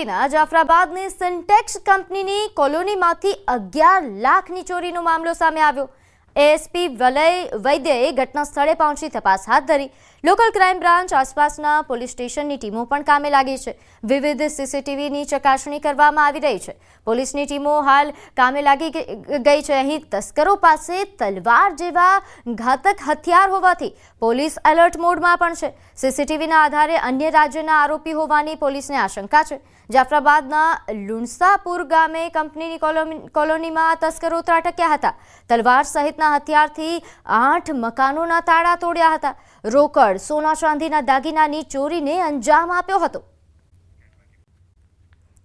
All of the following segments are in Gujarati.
અમરેલીના જાફરાબાદની સિન્ટેક્સ કંપનીની કોલોનીમાંથી અગિયાર લાખની ચોરીનો મામલો સામે આવ્યો. એએસપી વલય વૈદ્યએ ઘટના સ્થળે પહોંચી તપાસ હાથ ધરી. લોકલ ક્રાઇમ બ્રાન્ચ આસપાસના પોલીસ સ્ટેશનની ટીમો પણ કામે લાગી છે. વિવિધ સીસીટીવીની ચકાસણી કરવામાં આવી રહી છે. પોલીસની ટીમો હાલ કામે લાગી ગઈ છે. અહીં તસ્કરો પાસે તલવાર જેવા ઘાતક હથિયાર હોવાથી પોલીસ એલર્ટ મોડમાં પણ છે. સીસીટીવીના આધારે અન્ય રાજ્યના આરોપી હોવાની પોલીસને આશંકા છે. જાફરાબાદના લુણસાપુર ગામે કંપનીની કોલોની- કોલોનીમાં તસ્કરો ત્રાટક્યા હતા. તલવાર સહિતના હથિયારથી આઠ મકાનોના તાળા તોડ્યા હતા. રોકડ, સોના ચાંદીના દાગીનાની ચોરીને અંજામ આપ્યો હતો.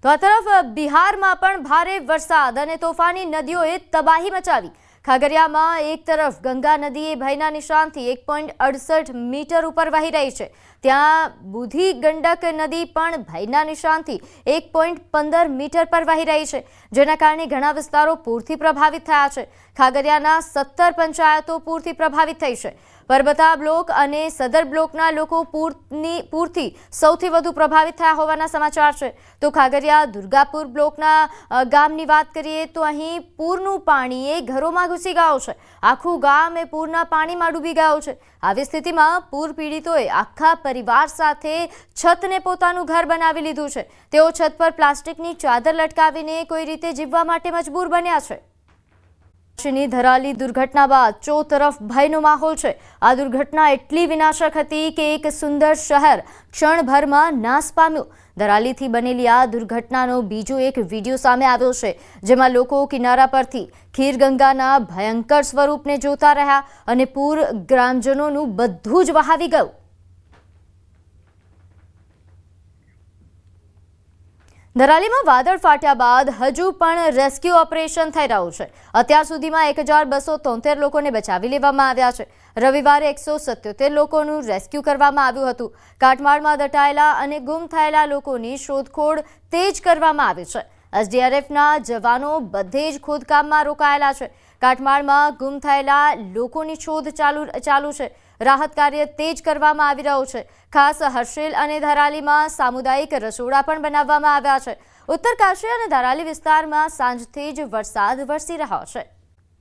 તો આ તરફ બિહારમાં પણ ભારે વરસાદ અને તોફાની નદીઓએ તબાહી મચાવી. ખાગરિયામાં એક તરફ ગંગા નદી ભયના નિશાનથી એક પોઈન્ટ અડસઠ મીટર ઉપર વહી રહી છે. ત્યાં બુધી ગંડક નદી પણ ભયના નિશાનથી એક પોઈન્ટ પંદર મીટર પર વહી રહી છે, જેના કારણે ઘણા વિસ્તારો પૂરથી પ્રભાવિત થયા છે. ખાગરિયાના સત્તર પંચાયતો પૂરથી પ્રભાવિત થઈ છે. પરબતા બ્લોક અને સદર બ્લોકના લોકો પૂરની પૂરથી સૌથી વધુ પ્રભાવિત થયા હોવાના સમાચાર છે. તો ખાગરિયા દુર્ગાપુર બ્લોકના ગામની વાત કરીએ તો અહીં પૂરનું પાણી એ ઘરોમાં ઘૂસી ગયો છે. આખું ગામ એ પૂરના પાણીમાં ડૂબી ગયો છે. આવી સ્થિતિમાં પૂર પીડિતોએ આખા પરિવાર સાથે છતને પોતાનું ઘર બનાવી લીધું છે. તેઓ છત પર પ્લાસ્ટિકની ચાદર લટકાવીને કોઈ રીતે જીવવા માટે મજબૂર બન્યા છે. કચ્છની ધરાલી દુર્ઘટના બાદ ચો તરફ ભયનો માહોલ છે. આ દુર્ઘટના એટલી વિનાશક હતી કે એક સુંદર શહેર ક્ષણભરમાં નાશ પામ્યું. ધરાલીથી બનેલી આ દુર્ઘટનાનો બીજો એક વીડિયો સામે આવ્યો છે, જેમાં લોકો કિનારા પરથી ખીરગંગાના ભયંકર સ્વરૂપને જોતા રહ્યા અને પૂર ગ્રામજનોનું બધું જ વહાવી ગયું. ધરાલીમાં વાદળ ફાટ્યા બાદ હજુ પણ રેસ્ક્યુ ઓપરેશન થઈ રહ્યું છે. અત્યાર સુધીમાં એક હજાર બસો તોતેર લોકોને બચાવી લેવામાં આવ્યા છે. રવિવારે એકસો સત્યોતેર લોકોનું રેસ્ક્યુ કરવામાં આવ્યું હતું. કાટમાળમાં દટાયેલા અને ગુમ થયેલા લોકોની શોધખોળ તેજ કરવામાં આવી છે. એસડીઆરએફના જવાનો બધે જ ખોદકામમાં રોકાયેલા છે. કાટમાળમાં ગુમ થયેલા લોકોની શોધ ચાલુ ચાલુ છે. રાહત કાર્ય તેજ કરવામાં આવી રહ્યું છે. ખાસ હર્ષેલ અને ધરાલીમાં સામુદાયિક રસોડા પણ બનાવવામાં આવ્યા છે. ઉત્તર કાશી અને ધરાલી વિસ્તારમાં સાંજથી જ વરસાદ વરસી રહ્યો છે.